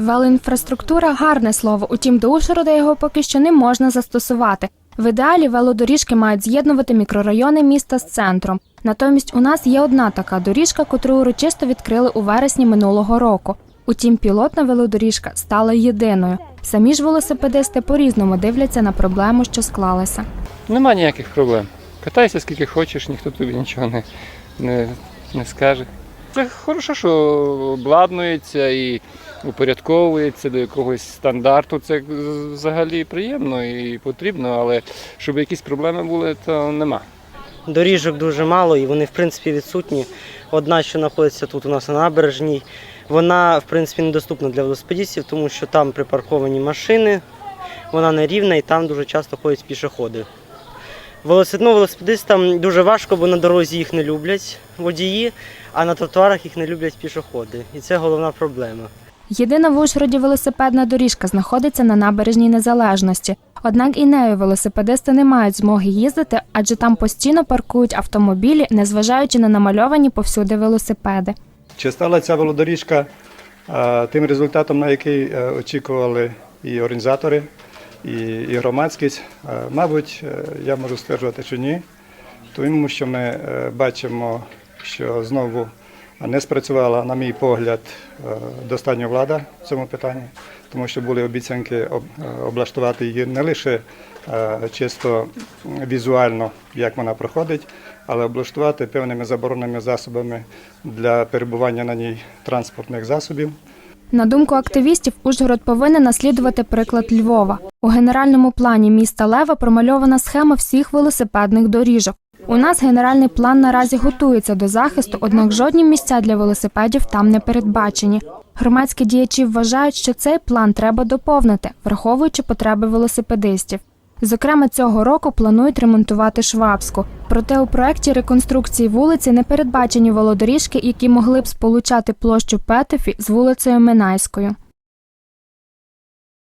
Велоінфраструктура гарне слово, утім до Ужгорода його поки що не можна застосувати. В ідеалі велодоріжки мають з'єднувати мікрорайони міста з центром. Натомість у нас є одна така доріжка, котру урочисто відкрили у вересні минулого року. Утім, пілотна велодоріжка стала єдиною. Самі ж велосипедисти по-різному дивляться на проблему, що склалася. Нема ніяких проблем. Катайся скільки хочеш, ніхто тобі нічого не, не, не скаже. Це хорошо, що обладнується і упорядковується до якогось стандарту. Це взагалі приємно і потрібно, але щоб якісь проблеми були, то нема. Доріжок дуже мало і вони в принципі відсутні. Одна, що знаходиться тут у нас на набережній, вона в принципі недоступна для велосипедистів, тому що там припарковані машини, вона нерівна і там дуже часто ходять пішоходи. Велосипед, ну, велосипедистам дуже важко, бо на дорозі їх не люблять водії, а на тротуарах їх не люблять пішоходи. І це головна проблема. Єдина в Ужгороді велосипедна доріжка знаходиться на набережній незалежності. Однак і нею велосипедисти не мають змоги їздити, адже там постійно паркують автомобілі, незважаючи на намальовані повсюди велосипеди. Чи стала ця велодоріжка е, тим результатом, на який е, очікували і організатори, і, і громадськість? Е, Мабуть, е, я можу стверджувати, що ні, тому що ми е, бачимо, що знову не спрацювала, на мій погляд, достатня влада в цьому питанні, тому що були обіцянки облаштувати її не лише чисто візуально, як вона проходить, але облаштувати певними забороненими засобами для перебування на ній транспортних засобів. На думку активістів, Ужгород повинен наслідувати приклад Львова. У генеральному плані міста Лева промальована схема всіх велосипедних доріжок. У нас генеральний план наразі готується до захисту, однак жодні місця для велосипедів там не передбачені. Громадські діячі вважають, що цей план треба доповнити, враховуючи потреби велосипедистів. Зокрема, цього року планують ремонтувати Швабську. Проте у проєкті реконструкції вулиці не передбачені володоріжки, які могли б сполучати площу Петефі з вулицею Минайською.